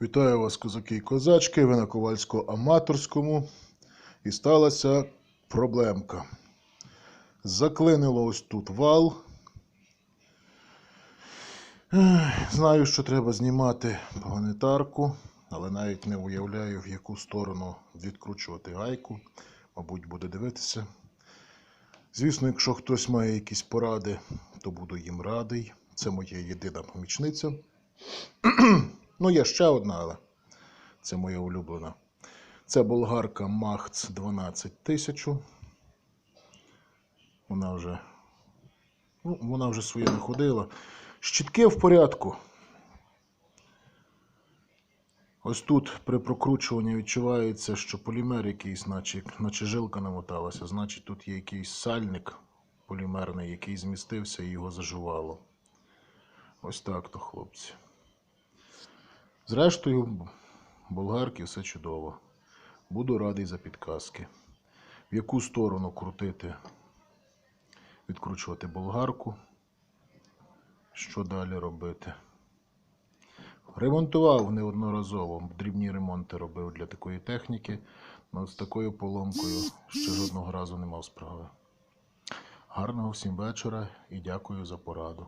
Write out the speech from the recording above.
Вітаю вас, козаки і козачки, ви на Ковальсько-аматорському. І сталася проблемка. Заклинило ось тут вал. Знаю, що треба знімати планетарку, але навіть не уявляю, в яку сторону відкручувати гайку. Мабуть, буде дивитися. Звісно, якщо хтось має якісь поради, то буду їм радий. Це моя єдина помічниця. Ну, є ще одна, але це моя улюблена. Це болгарка Махц 12000. Вона вже, ну, вона вже своє находила. Щітки в порядку. Ось тут при прокручуванні відчувається, що полімер якийсь, наче, наче жилка намоталася. Значить, тут є якийсь сальник полімерний, який змістився і його зажувало. Ось так то, хлопці. Зрештою, болгарки все чудово. Буду радий за підказки. В яку сторону крутити, відкручувати болгарку. Що далі робити? Ремонтував неодноразово. Дрібні ремонти робив для такої техніки. але з такою поломкою ще жодного разу не мав справи. Гарного всім вечора і дякую за пораду.